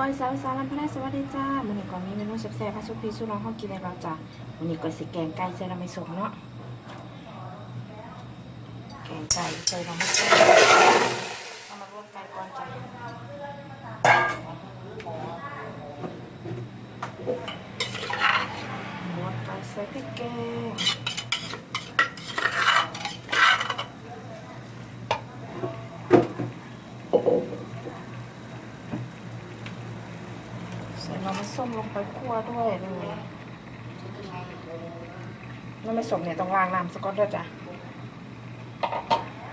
ก้อยสาวสาวลำพนาสวัสดีจ้ามื้อนี้ก็มีเมนูแซ่บๆพาสุพีสุร้องห้องกินในเราจ้ามื้อนี้ก็สิแกงไก่ใส่ลำไส้สมเนาะแกงไก่ใส่ลำไส้มเอามาลวกไก่ก่อนจ้าลวกไก่ใส่พริกแกง ใส้มลงไปคั่วด้วยเลยน้ำมันส้มเนี่ยต้องล้างน้ำสก๊อตด้วยจ้ะ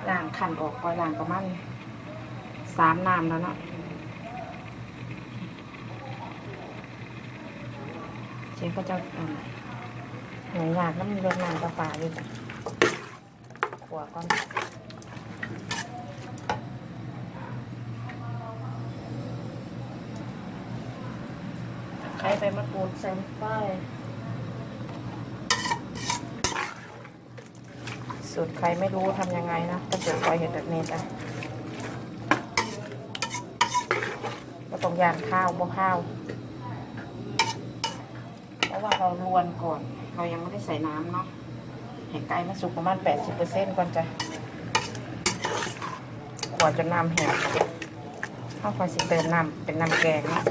ล้างขันออกก่อยล้างประมาณสามน้ำแล้วเนาะเชฟก็จะเอ่อหน่ยงานน้ำมันเลือดน้ำกระปาอยู่จ้ะขัวก่อน ใครไปมากรูดใส่ป้ายสูตรใครไม่รู้ทำยังไงนะก็เจอคอยเห็นแบบนี้จ้ะก็ต้องย่างข้าวบ่ข้าว เพราะว่าเราลวนก่อน เรายังไม่ได้ใส่น้ำเนาะเห็นไก่มันสุกประมาณ 80%ก่อนจ้ะขวดจนน้ำแห้งข้าวคอยสิเติมน้ำเป็นน้ำแกงเนาะ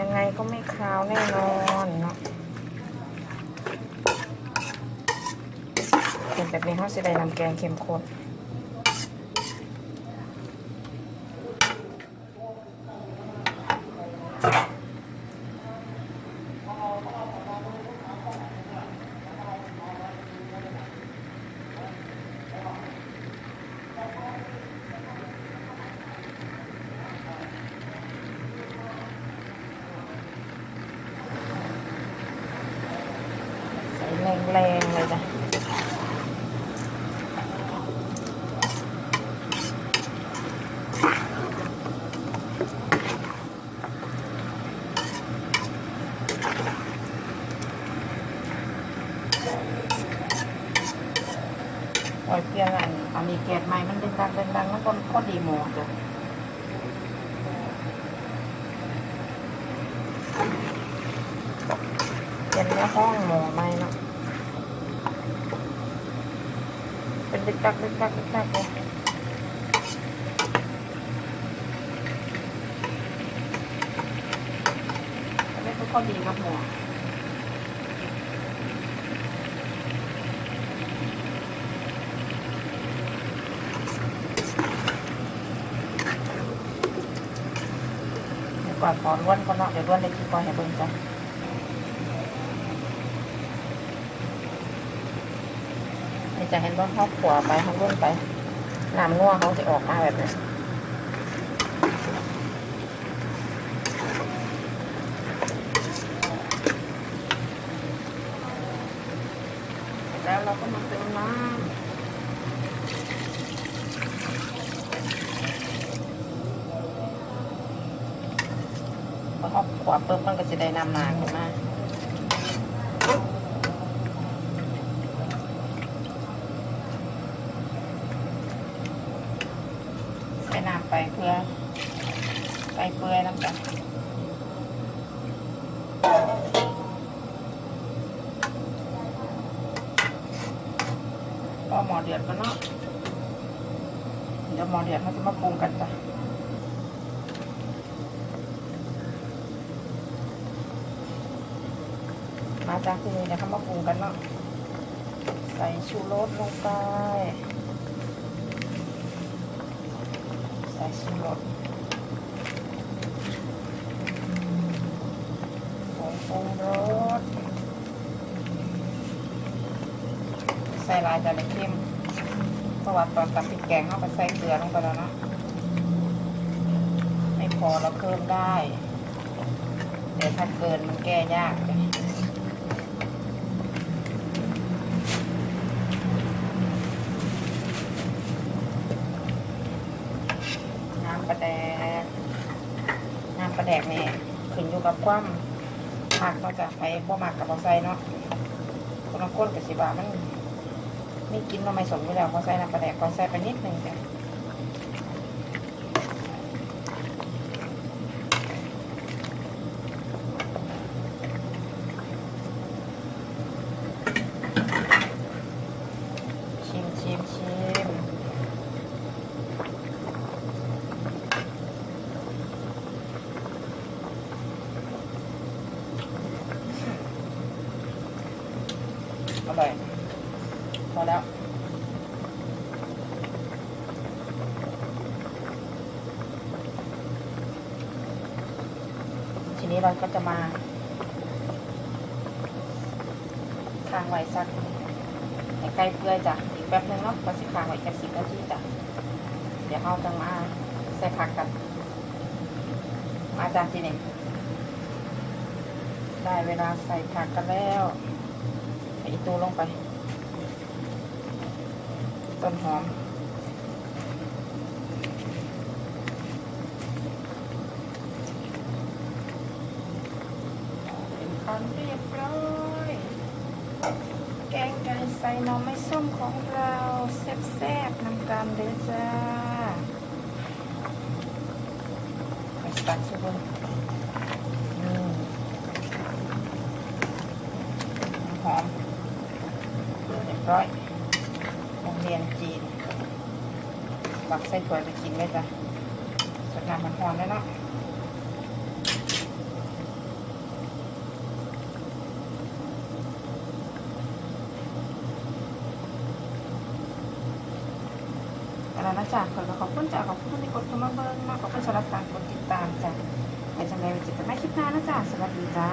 ยังไงก็ไม่คาวแน่นอนเนาะเป็นแบบนี้เขาจะได้นำแกงเค็มข้น แรงๆเลยจ้ะปล่อยเพียงอันอันนี้แกดใหม่มันเป็นดังเป็นดังมันก็ก็ดีหมดจ้ะเป็นเนื้อห้องหมูไหมเนาะเป็น ดึกดักดึกดักดึกดักเลยอันนี้ก็ดีครับหมูเดี๋ยวก่อนขอล้วนก่อนเนาะเดี๋ยวล้วนได้กี่ก้อนให้เบิ่งจ้ะ จะเห็นว่าเขาขัวไปเขาลุ่นไปน้ำงัวเขาจะออกมาแบบนี้แล้วเราก็มาเติมน้ำพอเขาขัวปุ๊บมันก็จะได้น้ำหนาขึ้นมา ใส่น้ำ ไปเพื่อไปเปื่อยน้ำกันพอหมอเดือดก็เนาะเดี๋ยวหมอเดือดเขาจะมาปรุงกันจ้ะมาจากที่นี่เดี๋ยวเขามาปรุงกันเนาะใส่ชูรสลงไป ใส่ชูรสผงปรุงรสใส่ลายจะได้เค็มเพราะว่าตอนตำพริกแกงเข้าไปใส่เกลือลงไปแล้วเนาะไม่พอเราเพิ่มได้ แต่ถ้าเกินมันแก้ยากเลยน้ำปลาแดกน้ำปลาแดกเนี่ยขึ้นอยู่กับความผักเราจะไปบ่มักกับบ่ใส่เนาะคนละคนกับสิบามันไม่กินเราไม่สมอยู่แล้วพอใส่น้ำปลาแดกพอใส่ไปนิดนึงจ้ะ พอแล้วทีนี้เราก็จะมาคางไว้สักใใกล้เพื่อยจ้ะอีกแป๊บนึงเนาะก็สิคางไว้แค่สิบนาทีจ้ะเดี๋ยวเราจะมาใส่ผักกัน มาจานที่หนึ่งได้เวลาใส่ผักกันแล้ว อีตูลงไป ต้นหอม เป็นคันเรียบร้อย แกงไก่ใส่หน่อไม้ส้มของเราแซ่บๆน้ำกันเด้อจ้าไปตักชิบุนอืมหอมเร้อยโรงเรียนจีนตักใส่ถ้วไปกินได้จ้ะสดน้ำมันหอมแล้วเนาะอันนั้นนะจ๊ะขอบคุณจ้ะขอบคุณที่กดเข้ามาเบิ้งมากขอบคุณสำหรับการกดติดตามจ้ะไปจังไรไปเจอกันใหม่คลิปหน้านะจ๊ะสวัสดีจ้า